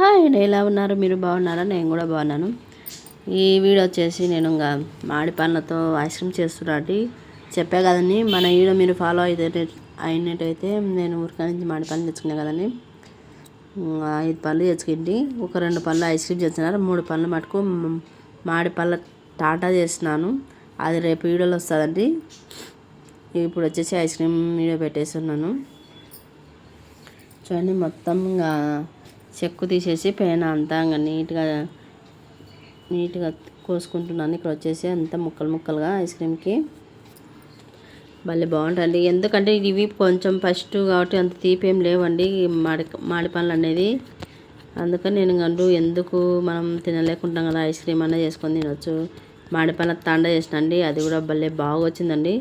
Hi అండి ఎలా ఉన్నారు? మీరు బాగున్నారా? నేను కూడా బాగున్నాను. ఈ వీడియో వచ్చేసి నేను ఇంకా మామిడి పండ్లతో ఐస్ క్రీమ్ చేస్తున్నాండి చెప్పా కదండి మన వీడియో మీరు ఫాలో అయితే అయినట్టయితే నేను ఊరికా నుంచి మామిడి పండ్లు తెచ్చుకున్నా కదండి. ఐదు పళ్ళు తెచ్చుకుండి ఒక రెండు పళ్ళు ఐస్ క్రీమ్ చేస్తున్నారు. మూడు పళ్ళు మటుకు మామిడి పళ్ళ టాటా చేస్తున్నాను. అది రేపు వీడియోలో వస్తుందండి. ఇప్పుడు వచ్చేసి ఐస్ క్రీమ్ వీడియో పెట్టేస్తున్నాను. చూడండి మొత్తం ఇంకా చెక్కు తీసేసి పైన అంతా ఇంకా నీట్గా నీట్గా కోసుకుంటున్నాను. ఇక్కడ వచ్చేసి అంతా ముక్కలు ముక్కలుగా ఐస్ క్రీమ్కి. భలే బాగుంటుంది ఎందుకంటే ఇవి కొంచెం ఫస్ట్ కాబట్టి అంత తీపి ఏం లేవండి. మాడి మాడి పండ్లు అనేది. అందుకని నేను గండు ఎందుకు మనం తినలేకుంటాం కదా ఐస్ క్రీమ్ అన్న చేసుకొని తినొచ్చు. మాడి పండ్ల తాండ చేసినండి. అది కూడా భలే బాగా వచ్చిందండి.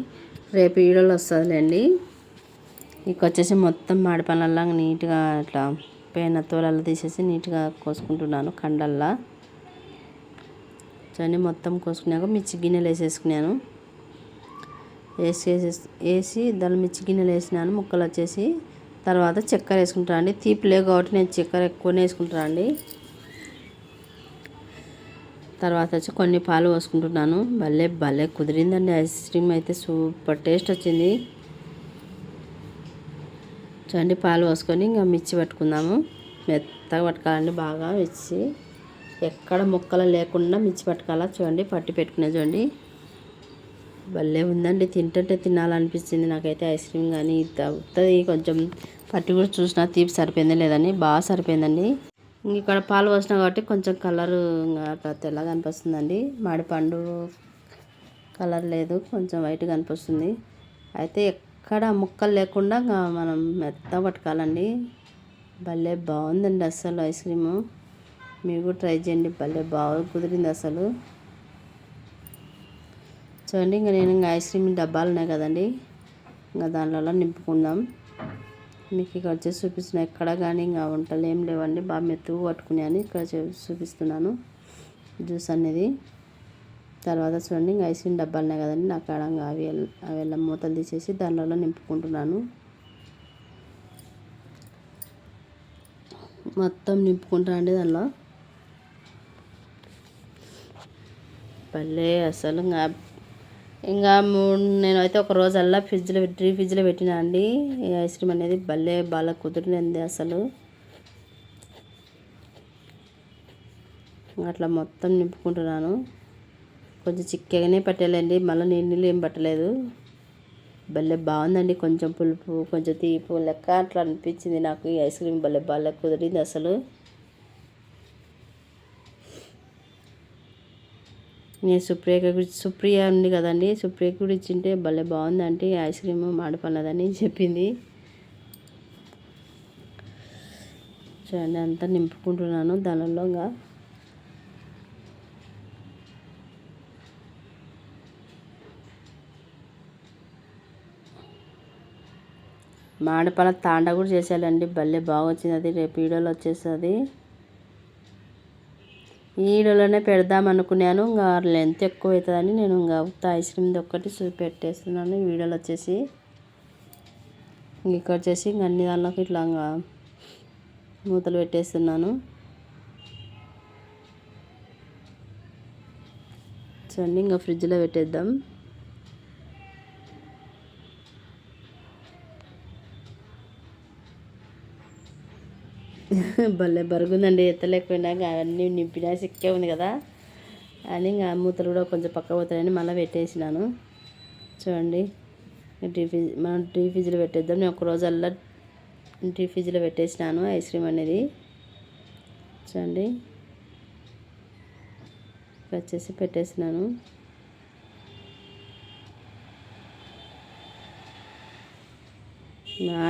రేపు ఈడోళ్ళు వస్తుందిలేండి. ఇక వచ్చేసి మొత్తం మాడి పళ్ళల్లా నీట్గా అట్లా పైన తోలలో తీసేసి నీట్గా కోసుకుంటున్నాను కండల్లా. చూడండి మొత్తం కోసుకున్నాక మిర్చి గిన్నెలు వేసేసుకున్నాను. వేసి వేసేసి వేసి దాని మిర్చి గిన్నెలు వేసినాను ముక్కలు వచ్చేసి తర్వాత చక్కెర వేసుకుంటాను అండి. తీపి లేవు కాబట్టి నేను చక్కెర ఎక్కువనే వేసుకుంటాను అండి. తర్వాత వచ్చి కొన్ని పాలు పోసుకుంటున్నాను. భలే భలే కుదిరిందండి ఐస్ క్రీమ్ అయితే సూపర్ టేస్ట్ వచ్చింది. చూడండి పాలు పోసుకొని ఇంకా మిర్చి పట్టుకుందాము. మెత్తగా పట్టుకోవాలండి బాగా మిర్చి. ఎక్కడ ముక్కలు లేకుండా మిర్చి పట్టుకోవాలా చూడండి పట్టి పెట్టుకునే చూడండి. భలే ఉందండి తింటుంటే తినాలనిపించింది నాకైతే ఐస్ క్రీమ్ కానీ తగ్గుతుంది కొంచెం పట్టి కూడా చూసినా తీపి సరిపోయింది లేదని బాగా సరిపోయిందండి. ఇక్కడ పాలు పోసినా కాబట్టి కొంచెం కలర్ అట్లా తెల్లగా అనిపిస్తుందండి మాడిపండు కలర్ లేదు కొంచెం వైట్ కనిపిస్తుంది. అయితే ఎక్కడ ముక్కలు లేకుండా ఇంకా మనం మెత్త పట్టుకోవాలండి. భలే బాగుందండి అసలు ఐస్ క్రీము. మీరు కూడా ట్రై చేయండి. భలే బాగా కుదిరింది అసలు చూడండి ఇంకా నేను ఇంకా ఐస్ క్రీమ్ డబ్బాలు ఉన్నాయి కదండి. ఇంకా దానిలో నింపుకుందాం. మీకు ఇక్కడ వచ్చేసి చూపిస్తున్నా. ఎక్కడ కానీ ఇంకా వంటలు ఏం లేవండి. బాగా మెత్తుగా పట్టుకున్నాను ఇక్కడ చూ- చూపిస్తున్నాను. జ్యూస్ అనేది. తర్వాత చూడండి ఇంకా ఐస్ క్రీమ్ డబ్బాలు ఉన్నాయి కదండి నాకు కాడ అవి అవి ఎలా మూతలు తీసేసి దానిలో నింపుకుంటున్నాను. మొత్తం నింపుకుంటానండి దానిలో. భలే అసలు ఇంకా ఇంకా మూడు నేనైతే ఒక రోజల్లా ఫ్రిడ్జ్లో పెట్టి ఫ్రిడ్జ్లో పెట్టినా అండి. ఈ ఐస్ క్రీమ్ అనేది భలే బాగా కుదిరినది అసలు. అట్లా మొత్తం నింపుకుంటున్నాను. కొంచెం చిక్కగానే పట్టాలండి మళ్ళీ నీళ్ళు నీళ్ళు ఏం పట్టలేదు. భలే బాగుందండి. కొంచెం పులుపు కొంచెం తీపు లెక్క అట్లా అనిపించింది నాకు. ఈ ఐస్ క్రీమ్ భలే బాగా కుదిరింది అసలు. నేను సుప్రియ సుప్రియ ఉంది కదండి. సుప్రియ కూడా ఇచ్చింటే భలే బాగుందంటే ఈ ఐస్ క్రీమ్ మాడిపన్నదని చెప్పింది. చూడండి అంతా నింపుకుంటున్నాను. దానిలో మామిడిపళ్ళ తాండ కూడా చేసేయాలండి భలే బాగా వచ్చింది అది. రేపు వీడియోలో వచ్చేస్తుంది. ఈ వీడియోలోనే పెడదాం అనుకున్నాను. ఇంకా లెంత్ ఎక్కువ అవుతుందని నేను ఇంకా ఉత్తా ఐస్ క్రీమ్ ఒక్కటి చూపి పెట్టేస్తున్నాను. ఈ వీడియోలో వచ్చేసి ఇక్కడ వచ్చేసి ఇంక అన్ని దానిలోకి ఇట్లా ఇంకా మూతలు పెట్టేస్తున్నాను. చూడండి ఇంకా ఫ్రిడ్జ్లో పెట్టేద్దాం. భలే బరుగుందండి ఎత్తలేకపోయినా ఇంకా అవన్నీ నింపినా సిక్కే ఉంది కదా. అని ఇంకా మూతలు కూడా కొంచెం పక్క పోతాయని మళ్ళీ పెట్టేసినాను. చూడండి డీ ఫ్రిడ్జ్ మనం డీ ఫ్రిడ్జ్లో పెట్టేద్దాం. నేను ఒక రోజల్లా డీ ఫ్రిజ్లో పెట్టేసినాను ఐస్ క్రీమ్ అనేది. చూడండి వచ్చేసి పెట్టేసినాను. నా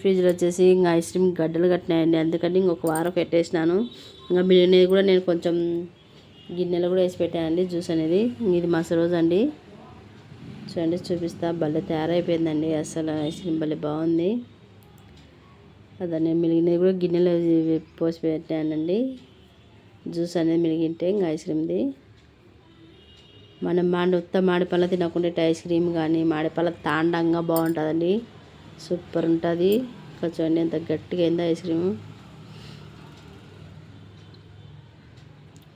ఫ్రిడ్జ్లో వచ్చేసి ఇంకా ఐస్ క్రీమ్ గడ్డలు కట్టినాయండి. అందుకని ఇంకొక వారం పెట్టేసినాను. ఇంకా బిర్యానీ కూడా నేను కొంచెం గిన్నెలో కూడా వేసి పెట్టానండి జ్యూస్ అనేది. ఇది మస రోజు అండి. చూడండి చూపిస్తా. భలే తయారైపోయిందండి. అసలు ఐస్ క్రీమ్ భలే బాగుంది. అదే నేను కూడా గిన్నెలో పోసి పెట్టానండి. జ్యూస్ అనేది మిలిగింటే ఇంకా ఐస్ క్రీమ్ది. మనం మాడి ఉత్త మాడిపళ్ళ తినకుండా ఐస్ క్రీమ్ కానీ మాడిపళ్ళ తాండంగా బాగుంటుందండి. సూపర్ ఉంటుంది. ఇంకా చూడండి ఎంత గట్టిగా అయిందో ఐస్ క్రీమ్.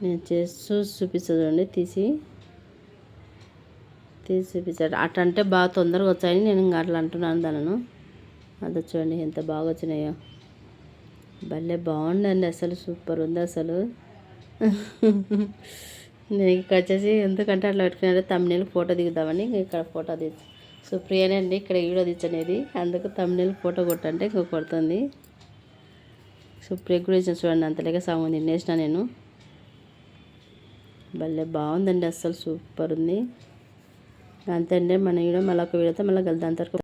నేను చేసి చూసి చూపిస్తా చూడండి తీసి. తీసి చూపించాడు అట్లా అంటే బాగా తొందరగా వచ్చాయని నేను ఇంకా అట్లా అంటున్నాను దానిను. అది చూడండి ఎంత బాగా వచ్చినాయో. భలే బాగుందండి అసలు సూపర్ ఉంది అసలు. నేను ఇక్కడ వచ్చేసి ఎందుకంటే అట్లా పెట్టుకున్నారో తమ్ముళ్ళు ఫోటో దిగుదామని ఇక్కడ ఫోటో దిగు సుప్రియనే అండి ఇక్కడ వీడియో తెచ్చనేది అందుకు తమిళ ఫోటో కొట్టంటే ఇంకో కొడుతుంది. సుప్రియ గురించి చూడండి అంతలేక సగం తినేసిన నేను. భలే బాగుందండి అస్సలు సూపర్ ఉంది. అంతే అండి మన వీడియో మళ్ళీ ఒక వీడియోతో మళ్ళీ కలుద్దాం. అంతవరకు